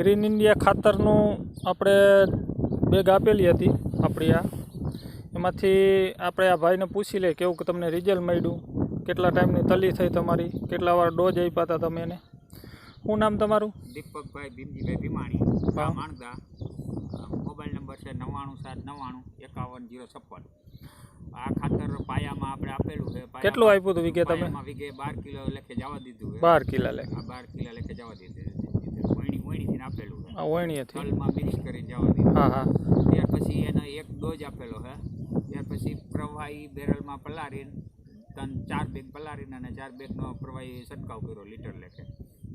Green India ખાતરનું આપણે bag આપેલી હતી આપણી આ. એમાંથી આપણે આ ભાઈને પૂછી લે કેવું કે તમને રિઝલ્ટ મળ્યું કેટલા ટાઈમની તલી થઈ તમારી કેટલા વાર ડોઝ આપ્યા હતા તમે એને. શું નામ તમારું? દીપકભાઈ ભીમજીભાઈ ભીમાણી માણદા મોબાઈલ નંબર છે નવ્વાણું સાત નવ્વાણું એકાવન જીરો છપ્પન. આ ખાતર પાયામાં આપણે આપેલું છે કેટલું આપ્યું હતું વીઘે તમે? વીઘે બાર કિલો લેખે જવા દીધું બાર કિલો લેખે. આ બાર કિલો લેખે જવા દીધું વણી વણીથી આપેલું છે આ વણીએ હાલમાં મિક્સ કરીને જવા દીધું. હા હા. ત્યાર પછી એનો એક ડોઝ આપેલો છે ત્યાર પછી પ્રવાહી બેરલમાં પલાળીને ત્રણ ચાર બેગ પલાળીને અને ચાર બેગનો પ્રવાહી છંટકાવ કર્યો લીટર લેખે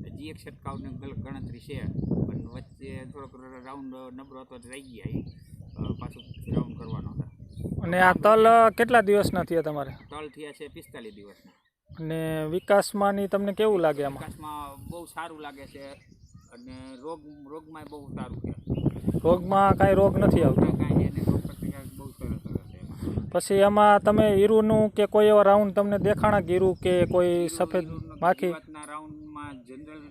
હજી એક છંટકાવની ગલ- ગણતરી છે પણ વચ્ચે થોડોક રાઉન્ડ નબળો હતો રહી ગયા. પાછું રાઉન્ડ કરવાનો હતા અને આ તલ કેટલા દિવસના થયા તમારે? તલ થયા છે પિસ્તાલીસ દિવસના. અને વિકાસમાંની તમને કેવું લાગે આમાં? વિકાસમાં બહુ સારું લાગે છે. અને રોગ રોગમાં બહુ સારું છે. રોગમાં કાંઈ રોગ નથી આવતો. પછી એમાં તમે હીરુનું કે કોઈ એવા રાઉન્ડ તમને દેખાણા ગીરું કે કોઈ સફેદ માખી? રાઉન્ડમાં જનરલ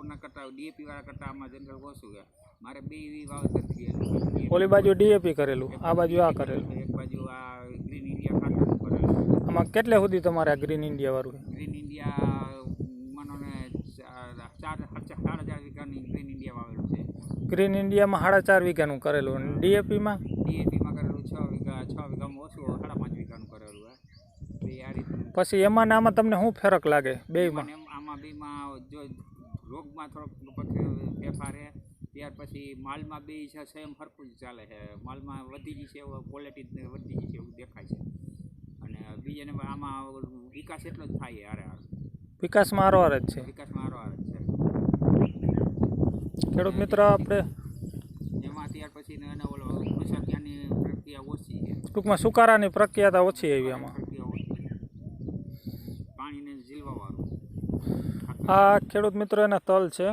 ઓના કરતા ડીએપી વાળા કરતા આમાં જનરલ ઓછું છે. મારે બે એવી વાવેતર ઓલી બાજુ ડીએપી કરેલું આ બાજુ આ કરેલું? એક બાજુ આ ગ્રીન ઇન્ડિયા કરેલું. આમાં કેટલે સુધી તમારે આ ગ્રીન ઇન્ડિયા વાળું ગ્રીન ઇન્ડિયા માનો ને ચાર સાડા ચાર વીઘાની ગ્રીન ઇન્ડિયા વાવેલું છે. ગ્રીન ઇન્ડિયામાં સાડા ચાર વીઘાનું કરેલું. અને ડીએપીમાં ડીએપીમાં કરેલું છ વીઘા છ વીઘામાં ઓછું સાડા પાંચ વીઘાનું કરેલું આ પછી એમાં ને આમાં તમને શું ફરક લાગે? બે ને આમાં બેમાં જો રોગમાં થોડોક ફેરફાર છે ત્યાર પછી માલમાં બે છે સેમ સરખું જ ચાલે છે. માલમાં વધી ગઈ છે એવું ક્વોલિટી વધી ગઈ છે એવું દેખાય છે. અને બીજાને આમાં વિકાસ એટલો જ થાય હારે હાર. વિકાસમાં મારવાર જ છે. વિકાસ હારો જ છે. ખેડૂત મિત્ર આપણે એમાં ત્યાર પછી એને ઓલો કુશક્યાની પ્રક્રિયા ઓછી છે. ટૂંકમાં સુકારાની પ્રક્રિયા ઓછી આવી છે. પાણીને ઝીલવાવાળું. આ ખેડૂત મિત્ર એના તલ છે.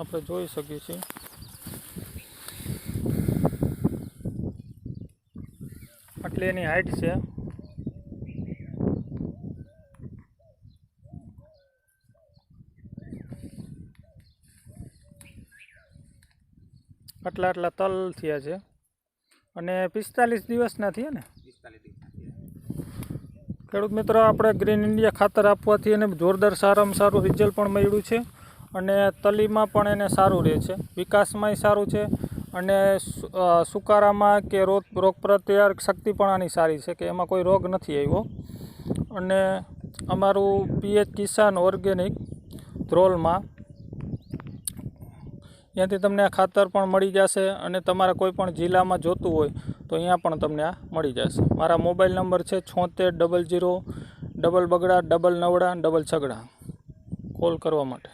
આપણે જોઈ શકીએ છીએ. આટલી એની હાઈટ છે. આટલા આટલા તલ થયા છે. અને પિસ્તાલીસ દિવસના થયા ને? ખેડૂત મિત્રો, આપણે ગ્રીન ઇન્ડિયા ખાતર આપવાથી એને જોરદાર સારામાં સારું રિઝલ્ટ પણ મળ્યું છે અને તલીમાં પણ એને સારું રહે છે. વિકાસમાંય સારું છે અને સુકારામાં કે રોગ રોગ પ્રત્યાર શક્તિ પણ આની સારી છે કે એમાં કોઈ રોગ નથી આવ્યો. અને અમારું પીએચ કિસાન ઓર્ગેનિક ધ્રોલમાં ત્યાંથી તમને આ ખાતર પણ મળી જશે અને તમારા કોઈ પણ જિલ્લામાં જોતું હોય તો અહીંયા પણ તમને આ મળી જશે. મારા મોબાઈલ નંબર છે છોતેર ડબલ જીરો, ડબલ બગડા, ડબલ નવડા, ડબલ છગડા. કોલ કરવા માટે.